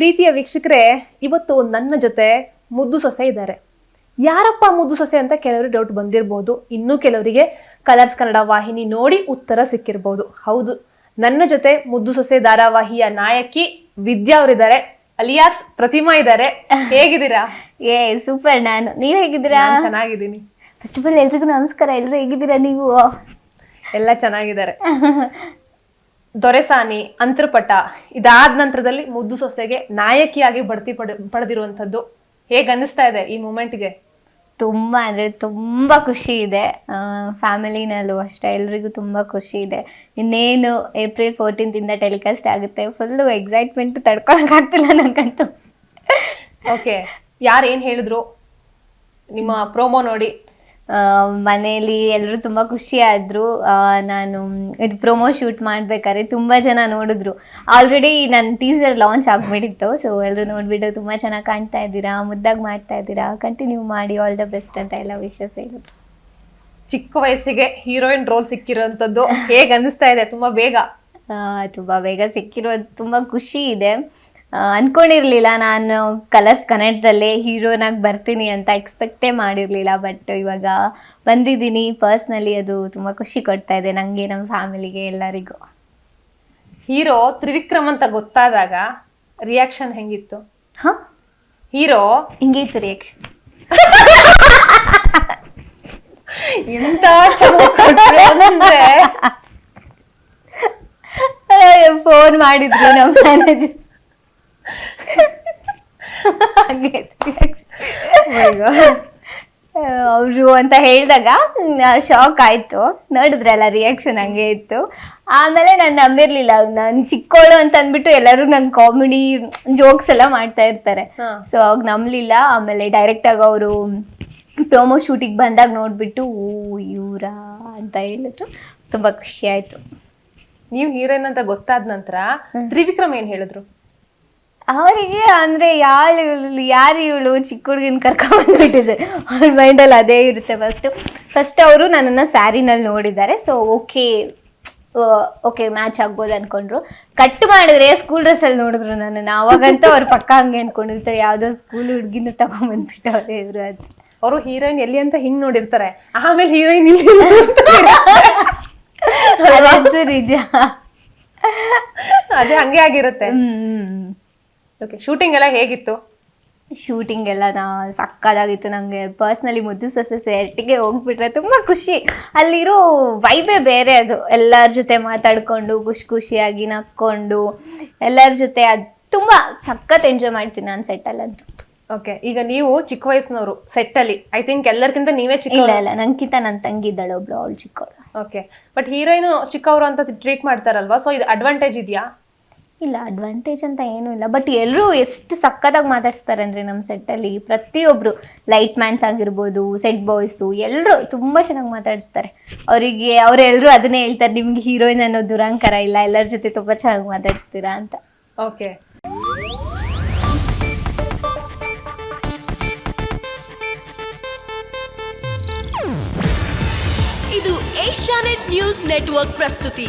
ಪ್ರೀತಿಯ ವೀಕ್ಷಕರೇ ಇವತ್ತು ನನ್ನ ಜೊತೆ ಮುದ್ದು ಸೊಸೆ ಇದ್ದಾರೆ. ಯಾರಪ್ಪ ಮುದ್ದು ಸೊಸೆ ಅಂತ ಕೆಲವರು ಡೌಟ್ ಬಂದಿರಬಹುದು ಇನ್ನು ಕೆಲವರಿಗೆ ಕಲರ್ಸ್ ಕನ್ನಡ ವಾಹಿನಿ ನೋಡಿ ಉತ್ತರ ಸಿಕ್ಕಿರ್ಬೋದು. ಹೌದು ನನ್ನ ಜೊತೆ ಮುದ್ದು ಸೊಸೆ ಧಾರಾವಾಹಿಯ ನಾಯಕಿ ವಿದ್ಯಾ ಅವರಿದ್ದಾರೆ. ಅಲಿಯಾಸ್ ಪ್ರತಿಮಾ ಇದ್ದಾರೆ. ಹೇಗಿದ್ದೀರಾ? ಏ ಸೂಪರ್ ನಾನು. ನೀವ್ ಹೇಗಿದ್ದೀರಾ? ನಾನ್ ಚೆನ್ನಾಗಿದ್ದೀನಿ. ಫಸ್ಟ್ ಆಫ್ ಆಲ್ ಎಲ್ರಿಗೂ ನಮಸ್ಕಾರ. ಎಲ್ರು ಹೇಗಿದ್ದೀರಾ ನೀವು? ಎಲ್ಲ ಚೆನ್ನಾಗಿದ್ದಾರೆ. ದೊರೆಸಾನಿ ಅಂತರ್ಪಟ ಇದಾದ ನಂತರದಲ್ಲಿ ಮುದ್ದು ಸೊಸೆಗೆ ನಾಯಕಿಯಾಗಿ ಬಡ್ತಿ ಪಡ ಪಡೆದಿರುವಂಥದ್ದು. ಹೇಗೆ ಅನ್ನಿಸ್ತಾ ಇದೆ ಈ ಮೂಮೆಂಟ್ಗೆ? ತುಂಬ ಅಂದರೆ ತುಂಬ ಖುಷಿ ಇದೆ. ಫ್ಯಾಮಿಲಿನಲ್ಲೂ ಅಷ್ಟೇ ಎಲ್ರಿಗೂ ತುಂಬ ಖುಷಿ ಇದೆ. ಇನ್ನೇನು ಏಪ್ರಿಲ್ ಫೋರ್ಟೀನ್ತಿಂದ ಟೆಲಿಕಾಸ್ಟ್ ಆಗುತ್ತೆ. ಫುಲ್ಲು ಎಕ್ಸೈಟ್ಮೆಂಟ್ ತಡ್ಕೊಳಕ್ಕಾಗ್ತಿಲ್ಲ ನನಗಂತೂ ನಂಗಂತೂ. ಓಕೆ ಯಾರು ಏನು ಹೇಳಿದ್ರು? ನಿಮ್ಮ ಪ್ರೋಮೋ ನೋಡಿ. ಮನೇಲಿ ಎಲ್ಲರೂ ತುಂಬ ಖುಷಿ ಆದರು ನಾನು ಇದು ಪ್ರೊಮೋ ಶೂಟ್ ಮಾಡಬೇಕಾದ್ರೆ ತುಂಬ ಜನ ನೋಡಿದ್ರು. ಆಲ್ರೆಡಿ ನನ್ನ ಟೀಸರ್ ಲಾಂಚ್ ಆಗಿಬಿಟ್ಟಿತ್ತು. ಸೊ ಎಲ್ಲರೂ ನೋಡಿಬಿಟ್ಟು ತುಂಬ ಚೆನ್ನಾಗಿ ಕಾಣ್ತಾ ಇದ್ದೀರಾ ಮುದ್ದಾಗಿ ಮಾಡ್ತಾ ಇದ್ದೀರಾ ಕಂಟಿನ್ಯೂ ಮಾಡಿ ಆಲ್ ದ ಬೆಸ್ಟ್ ಅಂತ ಎಲ್ಲ ವಿಷಸ್ ಹೇಳಿದ್ರು ಚಿಕ್ಕ ವಯಸ್ಸಿಗೆ ಹೀರೋಯಿನ್ ರೋಲ್ ಸಿಕ್ಕಿರೋಂಥದ್ದು ಹೇಗೆ ಅನ್ನಿಸ್ತಾ ಇದೆ? ತುಂಬ ಬೇಗ. ತುಂಬ ಬೇಗ ಸಿಕ್ಕಿರೋದು ತುಂಬ ಖುಷಿ ಇದೆ. ಅನ್ಕೊಂಡಿರ್ಲಿಲ್ಲ. ನಾನು ಕಲರ್ಸ್ ಕನ್ನಡದಲ್ಲೇ ಹೀರೋನಾಗಿ ಬರ್ತೀನಿ ಅಂತ ಎಕ್ಸ್ಪೆಕ್ಟೇ ಮಾಡಿರಲಿಲ್ಲ. ಬಟ್ ಇವಾಗ ಬಂದಿದ್ದೀನಿ. ಪರ್ಸ್ನಲಿ ಅದು ತುಂಬ ಖುಷಿ ಕೊಡ್ತಾ ಇದೆ ನನಗೆ ನಮ್ಮ ಫ್ಯಾಮಿಲಿಗೆ ಎಲ್ಲರಿಗೂ. ಹೀರೋ ತ್ರಿವಿಕ್ರಮ್ ಅಂತ ಗೊತ್ತಾದಾಗ ರಿಯಾಕ್ಷನ್ ಹೆಂಗಿತ್ತು? ಹಾ? ಹೀರೋ ಹಿಂಗಿತ್ತು ರಿಯಾಕ್ಷನ್ ಎಂತ ಫೋನ್ ಮಾಡಿದ್ರು ನಮ್ಮ ಮ್ಯಾನೇಜರ್ ಹಂಗೆ ಅವರು ಅಂತ ಹೇಳಿದಾಗ ಶಾಕ್ ಆಯ್ತು. ನೋಡಿದ್ರಲ್ಲ ರಿಯಾಕ್ಷನ್ ಹಂಗೆ ಇತ್ತು. ಆಮೇಲೆ ನಾನು ನಂಬಿರ್ಲಿಲ್ಲ. ನಾನು ಚಿಕ್ಕೋಳು ಅಂತ ಅಂದ್ಬಿಟ್ಟು ಎಲ್ಲರೂ ನಂಗೆ ಕಾಮಿಡಿ ಜೋಕ್ಸ್ ಎಲ್ಲ ಮಾಡ್ತಾ ಇರ್ತಾರೆ. ಸೊ ಅವಾಗ ನಂಬಲಿಲ್ಲ. ಆಮೇಲೆ ಡೈರೆಕ್ಟ್ ಆಗಿ ಅವರು ಪ್ರೋಮೋ ಶೂಟಿಗೆ ಬಂದಾಗ ನೋಡ್ಬಿಟ್ಟು ಓ ಇವರಾ ಅಂತ ಹೇಳಿದ್ರು. ತುಂಬಾ ಖುಷಿ ಆಯ್ತು. ನೀವು ಹೀರೋಯಿನ್ ಅಂತ ಗೊತ್ತಾದ ನಂತರ ತ್ರಿವಿಕ್ರಮ್ ಏನ್ ಹೇಳಿದ್ರು? ಅವರಿಗೆ ಅಂದ್ರೆ ಯಾಳು ಯಾರು ಇವಳು ಚಿಕ್ಕ ಹುಡುಗಿನ ಕರ್ಕೊಂಡ್ಬಂದ್ಬಿಟ್ಟಿದ್ದಾರೆ ಅವ್ರ ಮೈಂಡಲ್ಲಿ ಅದೇ ಇರುತ್ತೆ ಫಸ್ಟ್ ಫಸ್ಟ್ ಅವರು ನನ್ನನ್ನು ಸ್ಯಾರಿನಲ್ಲಿ ನೋಡಿದ್ದಾರೆ. ಸೊ ಓಕೆ ಓಕೆ ಮ್ಯಾಚ್ ಆಗ್ಬೋದು ಅನ್ಕೊಂಡ್ರು. ಕಟ್ ಮಾಡಿದ್ರೆ ಸ್ಕೂಲ್ ಡ್ರೆಸ್ ಅಲ್ಲಿ ನೋಡಿದ್ರು ನನ್ನ ಅವಾಗಂತೂ ಅವ್ರ ಪಕ್ಕ ಹಂಗೆ ಅನ್ಕೊಂಡಿರ್ತಾರೆ. ಯಾವ್ದೋ ಸ್ಕೂಲ್ ಹುಡುಗಿನ ತಗೊಂಡ್ಬಂದ್ಬಿಟ್ಟು ಅವರೇ ಇವರು ಅದು ಅವರು ಹೀರೋಯಿನ್ ಎಲ್ಲಿ ಅಂತ ಹಿಂಗ್ ನೋಡಿರ್ತಾರೆ. ಆಮೇಲೆ ಹೀರೋಯಿನ್ ಇಲ್ಲಿ ನಿಜ. ಅದೇ ಹಂಗೆ ಆಗಿರುತ್ತೆ. ಹ್ಮ್. ಓಕೆ ಶೂಟಿಂಗ್ ಎಲ್ಲ ಹೇಗಿತ್ತು? ಶೂಟಿಂಗ್ ಎಲ್ಲ ನಾ ಸಕ್ಕದಾಗಿತ್ತು ನನಗೆ ಪರ್ಸ್ನಲಿ ಮುದ್ದು ಸೊಸೆ ಸೆಟ್ಟಿಗೆ ಹೋಗ್ಬಿಟ್ರೆ ತುಂಬ ಖುಷಿ. ಅಲ್ಲಿರೋ ವೈಬೇ ಬೇರೆ ಅದು. ಎಲ್ಲರ ಜೊತೆ ಮಾತಾಡ್ಕೊಂಡು ಖುಷಿ ಖುಷಿಯಾಗಿ ನಕ್ಕೊಂಡು ಎಲ್ಲರ ಜೊತೆ ಅದು ತುಂಬ ಸಖತ್ ಎಂಜಾಯ್ ಮಾಡ್ತೀನಿ ನಾನು ಸೆಟ್ಟಲ್ಲಂತೂ ಓಕೆ ಈಗ ನೀವು ಚಿಕ್ಕ ವಯಸ್ಸಿನವರು ಸೆಟ್ಟಲ್ಲಿ ಐ ಥಿಂಕ್ ಎಲ್ಲರಿಗಿಂತ ನೀವೇ ಚಿಕ್ಕ ಇಲ್ಲ ಇಲ್ಲ ನಂಗಿಂತ ನನ್ನ ತಂಗಿ ಇದ್ದಾಳೆ ಒಬ್ಳು ಅವಳು ಚಿಕ್ಕವಳು ಓಕೆ ಬಟ್ ಹೀರೋಯಿನ್ ಚಿಕ್ಕವರು ಅಂತ ಟ್ರೀಟ್ ಮಾಡ್ತಾರಲ್ವಾ? ಸೊ ಇದು ಅಡ್ವಾಂಟೇಜ್ ಇದೆಯಾ? ಇಲ್ಲ ಅಡ್ವಾಂಟೇಜ್ ಅಂತ ಏನೂ ಇಲ್ಲ. ಬಟ್ ಎಲ್ಲರೂ ಎಷ್ಟು ಸಕ್ಕತ್ತಾಗಿ ಮಾತಾಡ್ಸ್ತಾರೆ ಅಂದರೆ ನಮ್ಮ ಸೆಟ್ಟಲ್ಲಿ ಪ್ರತಿಯೊಬ್ಬರು ಲೈಟ್ ಮ್ಯಾನ್ಸ್ ಆಗಿರ್ಬೋದು ಸೆಟ್ ಬಾಯ್ಸು ಎಲ್ಲರೂ ತುಂಬ ಚೆನ್ನಾಗಿ ಮಾತಾಡಿಸ್ತಾರೆ. ಅವರಿಗೆ ಅವರೆಲ್ಲರೂ ಅದನ್ನೇ ಹೇಳ್ತಾರೆ ನಿಮ್ಗೆ ಹೀರೋಯಿನ್ ಅನ್ನೋ ದುರಂಕಾರ ಇಲ್ಲ ಎಲ್ಲರ ಜೊತೆ ತುಂಬ ಚೆನ್ನಾಗಿ ಮಾತಾಡಿಸ್ತೀರಾ ಅಂತ. ಓಕೆ ಇದು ಏಷ್ಯಾನೆಟ್ ನ್ಯೂಸ್ ನೆಟ್ವರ್ಕ್ ಪ್ರಸ್ತುತಿ.